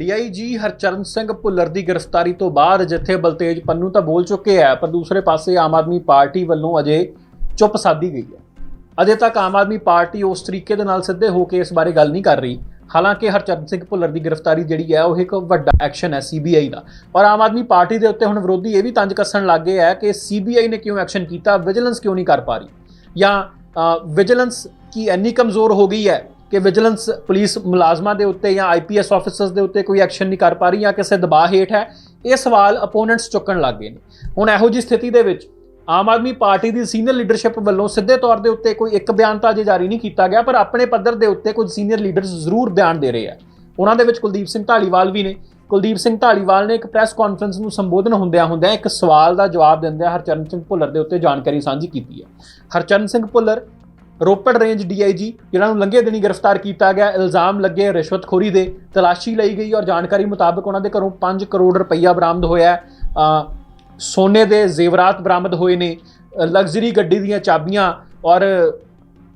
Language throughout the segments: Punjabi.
ਡੀਆਈਜੀ ਹਰਚਰਨ ਸਿੰਘ ਭੁੱਲਰ ਦੀ ਗ੍ਰਿਫਤਾਰੀ ਤੋਂ ਬਾਅਦ ਜਿੱਥੇ ਬਲਤੇਜ ਪੰਨੂ ਤਾਂ ਬੋਲ ਚੁੱਕੇ ਹੈ ਪਰ ਦੂਸਰੇ ਪਾਸੇ ਆਮ ਆਦਮੀ ਪਾਰਟੀ ਵੱਲੋਂ ਅਜੇ ਚੁੱਪ ਸਾਧੀ ਗਈ ਹੈ। ਅਜੇ ਤੱਕ ਆਮ ਆਦਮੀ ਪਾਰਟੀ ਉਸ ਤਰੀਕੇ ਦੇ ਨਾਲ ਸਿੱਧੇ ਹੋ ਕੇ ਇਸ ਬਾਰੇ ਗੱਲ ਨਹੀਂ ਕਰ ਰਹੀ। ਹਾਲਾਂਕਿ ਹਰਚਰਨ ਸਿੰਘ ਭੁੱਲਰ ਦੀ ਗ੍ਰਿਫਤਾਰੀ ਜਿਹੜੀ ਹੈ, ਉਹ ਇੱਕ ਵੱਡਾ ਐਕਸ਼ਨ ਹੈ ਸੀਬੀਆਈ ਦਾ। ਔਰ ਆਮ ਆਦਮੀ ਪਾਰਟੀ ਦੇ ਉੱਤੇ ਹੁਣ ਵਿਰੋਧੀ ਇਹ ਵੀ ਤੰਜ ਕੱਸਣ ਲੱਗ ਗਏ ਹੈ ਕਿ ਸੀਬੀਆਈ ਨੇ ਕਿਉਂ ਐਕਸ਼ਨ ਕੀਤਾ, ਵਿਜੀਲੈਂਸ ਕਿਉਂ ਨਹੀਂ ਕਰ ਪਾ ਰਹੀ? ਜਾਂ ਵਿਜੀਲੈਂਸ ਕੀ ਇੰਨੀ ਕਮਜ਼ੋਰ ਹੋ ਗਈ ਹੈ ਕਿ ਵਿਜੀਲੈਂਸ ਪੁਲਿਸ ਮੁਲਾਜ਼ਮਾਂ ਦੇ ਉੱਤੇ ਜਾਂ ਆਈਪੀਐਸ ਆਫੀਸਰਸ ਦੇ ਉੱਤੇ ਕੋਈ ਐਕਸ਼ਨ ਨਹੀਂ ਕਰ ਪਾ ਰਹੀ ਜਾਂ ਕਿਸੇ ਦਬਾਅ ਹੇਠ ਹੈ, ਇਹ ਸਵਾਲ ਅਪੋਨੈਂਟਸ ਚੁੱਕਣ ਲੱਗ ਗਏ ਨੇ। ਹੁਣ ਇਹੋ ਜਿਹੀ ਸਥਿਤੀ ਦੇ ਵਿੱਚ ਆਮ ਆਦਮੀ ਪਾਰਟੀ ਦੀ ਸੀਨੀਅਰ ਲੀਡਰਸ਼ਿਪ ਵੱਲੋਂ ਸਿੱਧੇ ਤੌਰ ਦੇ ਉੱਤੇ ਕੋਈ ਇੱਕ ਬਿਆਨ ਤਾਂ ਅਜੇ ਜਾਰੀ ਨਹੀਂ ਕੀਤਾ ਗਿਆ, ਪਰ ਆਪਣੇ ਪੱਧਰ ਦੇ ਉੱਤੇ ਕੁਝ ਸੀਨੀਅਰ ਲੀਡਰਸ ਜ਼ਰੂਰ ਬਿਆਨ ਦੇ ਰਹੇ ਆ। ਉਹਨਾਂ ਦੇ ਵਿੱਚ ਕੁਲਦੀਪ ਸਿੰਘ ਢਾਲੀਵਾਲ ਵੀ ਨੇ। ਕੁਲਦੀਪ ਸਿੰਘ ਢਾਲੀਵਾਲ ਨੇ ਇੱਕ ਪ੍ਰੈਸ ਕਾਨਫਰੰਸ ਨੂੰ ਸੰਬੋਧਨ ਹੁੰਦਿਆਂ ਹੁੰਦਿਆਂ ਇੱਕ ਸਵਾਲ ਦਾ ਜਵਾਬ ਦਿੰਦਿਆਂ ਹਰਚਰਨ ਸਿੰਘ ਭੁੱਲਰ ਦੇ ਉੱਤੇ ਜਾਣਕਾਰੀ ਸਾਂਝੀ ਕੀਤੀ ਹੈ। ਹਰਚਰਨ ਸਿੰਘ ਭੁੱਲਰ ਰੋਪੜ ਰੇਂਜ ਡੀਆਈਜੀ, ਜਿਨ੍ਹਾਂ ਨੂੰ ਲੰਘੇ ਦਿਨੀ ਗ੍ਰਿਫਤਾਰ ਕੀਤਾ ਗਿਆ, ਇਲਜ਼ਾਮ ਲੱਗੇ ਰਿਸ਼ਵਤਖੋਰੀ ਦੇ, ਤਲਾਸ਼ੀ ਲਈ ਗਈ ਔਰ ਜਾਣਕਾਰੀ ਮੁਤਾਬਕ ਉਹਨਾਂ ਦੇ ਘਰੋਂ 5 ਕਰੋੜ ਰੁਪਈਆ ਬਰਾਮਦ ਹੋਇਆ ਸੋਨੇ ਦੇ ਜ਼ੇਵਰਾਤ ਬਰਾਮਦ ਹੋਏ ਨੇ, ਲਗਜ਼ਰੀ ਗੱਡੀ ਦੀਆਂ ਚਾਬੀਆਂ ਔਰ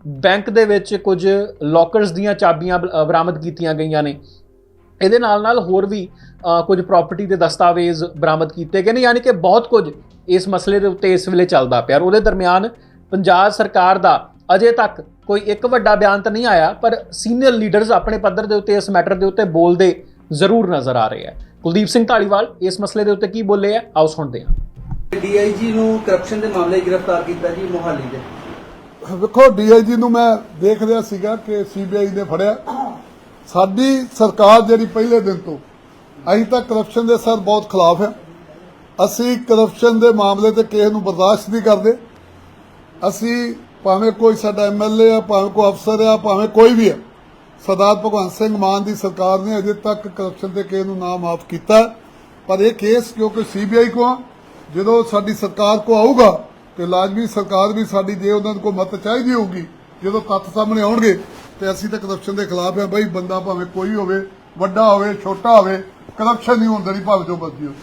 ਬੈਂਕ ਦੇ ਵਿੱਚ ਕੁਝ ਲੋਕਰਸ ਦੀਆਂ ਚਾਬੀਆਂ ਬ- ਬਰਾਮਦ ਕੀਤੀਆਂ ਗਈਆਂ ਨੇ। ਇਹਦੇ ਨਾਲ ਨਾਲ ਹੋਰ ਵੀ ਕੁਝ ਪ੍ਰਾਪਰਟੀ ਦੇ ਦਸਤਾਵੇਜ਼ ਬਰਾਮਦ ਕੀਤੇ ਗਏ ਨੇ, ਯਾਨੀ ਕਿ ਬਹੁਤ ਕੁਝ ਇਸ ਮਸਲੇ ਦੇ ਉੱਤੇ ਇਸ ਵੇਲੇ ਚੱਲਦਾ ਪਿਆ ਔਰ ਉਹਦੇ ਦਰਮਿਆਨ ਪੰਜਾਬ ਸਰਕਾਰ ਦਾ ਅਜੇ ਤੱਕ ਕੋਈ ਇੱਕ ਵੱਡਾ ਬਿਆਨ ਤਾਂ ਨਹੀਂ ਆਇਆ ਪਰ ਸੀਨੀਅਰ ਲੀਡਰਸ ਆਪਣੇ ਪੱਧਰ ਦੇ ਉੱਤੇ ਇਸ ਮੈਟਰ ਦੇ ਉੱਤੇ ਬੋਲਦੇ ਜ਼ਰੂਰ ਨਜ਼ਰ ਆ ਰਹੇ ਆ। ਕੁਲਦੀਪ ਸਿੰਘ ਢਾਲੀਵਾਲ ਇਸ ਮਸਲੇ ਦੇ ਉੱਤੇ ਕੀ ਬੋਲੇ ਆ? ਆਓ ਸੁਣਦੇ ਹਾਂ। ਡੀਆਈਜੀ ਨੂੰ ਕਰਪਸ਼ਨ ਦੇ ਮਾਮਲੇ 'ਚ ਗ੍ਰਿਫਤਾਰ ਕੀਤਾ ਜੀ ਮੋਹਾਲੀ ਦੇ। ਵੇਖੋ ਡੀਆਈਜੀ ਨੂੰ ਮੈਂ ਦੇਖ ਰਿਹਾ ਸੀਗਾ ਕਿ ਸੀਬੀਆਈ ਨੇ ਫੜਿਆ। ਸਾਡੀ ਸਰਕਾਰ ਜਿਹੜੀ ਪਹਿਲੇ ਦਿਨ ਤੋਂ ਅਸੀਂ ਤਾਂ ਕਰਪਸ਼ਨ ਦੇ ਸਰ ਬਹੁਤ ਖਿਲਾਫ ਹੈ। ਅਸੀਂ ਕਰਪਸ਼ਨ ਦੇ ਮਾਮਲੇ ਤੇ ਕਿਸੇ ਨੂੰ ਬਰਦਾਸ਼ਤ ਨਹੀਂ ਕਰਦੇ। ਅਸੀਂ ਭਾਵੇਂ ਕੋਈ ਸਾਡਾ ਐਮਐਲਏ ਆ, ਭਾਵੇਂ ਕੋਈ ਅਫਸਰ ਆ, ਭਾਵੇਂ ਕੋਈ ਵੀ ਆ, ਸਰਦਾਰ ਭਗਵੰਤ ਸਿੰਘ ਮਾਨ ਦੀ ਸਰਕਾਰ ਨੇ ਅਜੇ ਤੱਕ ਕਰਪਸ਼ਨ ਤੇ ਕਿਸੇ ਨੂੰ ਨਾ ਮਾਫ ਕੀਤਾ। ਪਰ ਇਹ ਕੇਸ ਕਿਉਂਕਿ ਸੀਬੀਆਈ ਕੋ ਜਦੋਂ ਸਾਡੀ ਸਰਕਾਰ ਕੋ ਆਊਗਾ ਤੇ ਲਾਜ਼ਮੀ ਸਰਕਾਰ ਵੀ ਸਾਡੀ ਜੇ ਉਹਨਾਂ ਨੂੰ ਕੋਈ ਮਦਦ ਚਾਹੀਦੀ ਹੋਊਗੀ, ਜਦੋਂ ਤੱਥ ਸਾਹਮਣੇ ਆਉਣਗੇ ਤੇ ਅਸੀਂ ਤਾਂ ਕਰਪਸ਼ਨ ਦੇ ਖਿਲਾਫ ਆ, ਬਈ ਬੰਦਾ ਭਾਵੇਂ ਕੋਈ ਹੋਵੇ, ਵੱਡਾ ਹੋਵੇ, ਛੋਟਾ ਹੋਵੇ ਕਰਪਸ਼ਨ ਨਹੀਂ ਹੁੰਦਾ ਨਹੀਂ ਭਾਵੇਂ ਜੋ ਮਰਜ਼ੀ ਹੋਵੇ।